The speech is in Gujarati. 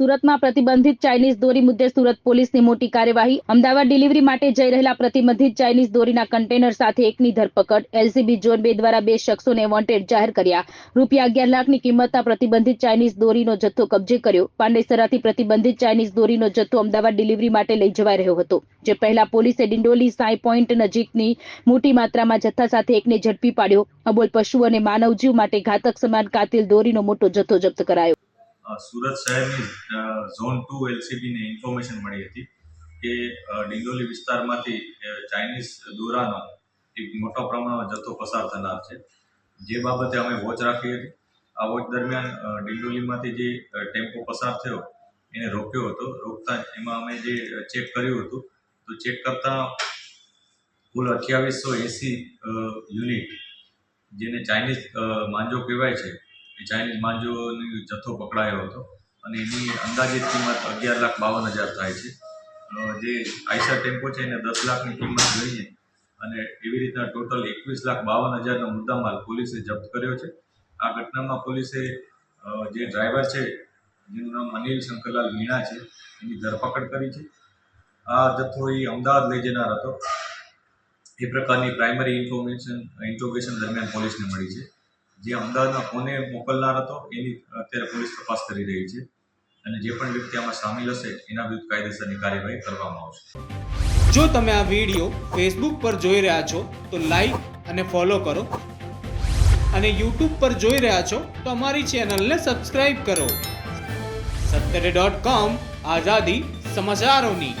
સુરતમાં પ્રતિબંધિત ચાઇનીઝ દોરી મુદ્દે સુરત પોલીસની મોટી કાર્યવાહી. અમદાવાદ ડિલિવરી માટે જઈ રહેલા પ્રતિબંધિત ચાઇનીઝ દોરીના કન્ટેનર સાથે એકની ધરપકડ. એલસીબી ઝોન બે દ્વારા બે શખ્સોને વોન્ટેડ જાહેર કર્યા. રૂપિયા અગિયાર લાખની કિંમતના પ્રતિબંધિત ચાઇનીઝ દોરીનો જથ્થો કબજે કર્યો. પાંડેસરાથી પ્રતિબંધિત ચાઇનીઝ દોરીનો જથ્થો અમદાવાદ ડિલિવરી માટે લઈ જવાઈ રહ્યો હતો, જે પહેલા પોલીસે ડિંડોલી સાઈ પોઈન્ટ નજીકની મોટી માત્રામાં જથ્થા સાથે એકને ઝડપી પાડ્યો. અબોલ પશુ અને માનવજીવ માટે ઘાતક સમાન કાતિલ દોરીનો મોટો જથ્થો જપ્ત કરાયો. સુરત શહેરની ઝોન ટુ એલસીબીને ઇન્ફોર્મેશન મળી હતી કે ડિંડોલી વિસ્તારમાંથી ચાઇનીઝ દોરાનો એક મોટા પ્રમાણમાં જથ્થો પસાર થનાર છે. જે બાબતે અમે વોચ રાખી હતી. આ વોચ દરમિયાન ડિંડોલીમાંથી જે ટેમ્પો પસાર થયો, એને રોક્યો હતો. રોકતા એમાં અમે જે ચેક કર્યું હતું, તો ચેક કરતાં કુલ અઠ્યાવીસો એંસી યુનિટ, જેને ચાઇનીઝ માંજો કહેવાય છે ચાઇનીઝ માંજોનો જથ્થો પકડાયો હતો. અને એની અંદાજિત કિંમત અગિયાર લાખ બાવન હજાર થાય છે. જે આઈસર ટેમ્પો છે એને દસ લાખની કિંમત લઈને અને એવી રીતના ટોટલ એકવીસ લાખ બાવન હજારનો મુદ્દામાલ પોલીસે જપ્ત કર્યો છે. આ ઘટનામાં પોલીસે જે ડ્રાઈવર છે, જેનું નામ અનિલ શંકરલાલ મીણા છે, એની ધરપકડ કરી છે. આ જથ્થો એ અમદાવાદ લઈ જનાર હતો. એ પ્રકારની પ્રાઇમરી ઇન્ફોર્મેશન, ઇન્ટ્રોગેશન દરમિયાન પોલીસને મળી છે. જે અમદાવાદમાં ફોને મોકલનાર હતો, એની અત્યારે પોલીસ તપાસ કરી રહી છે અને જે પણ વ્યક્તિ આમાં સામેલ હશે, એના વિરુદ્ધ કાયદેસરની કાર્યવાહી કરવામાં આવશે. જો તમે આ વીડિયો ફેસબુક પર જોઈ રહ્યા છો, તો લાઈક અને ફોલો કરો. અને યુટ્યુબ પર જોઈ રહ્યા છો, તો અમારી ચેનલને સબસ્ક્રાઈબ કરો. સત્તરે ડોટ કોમ આઝાદી સમાચારોની.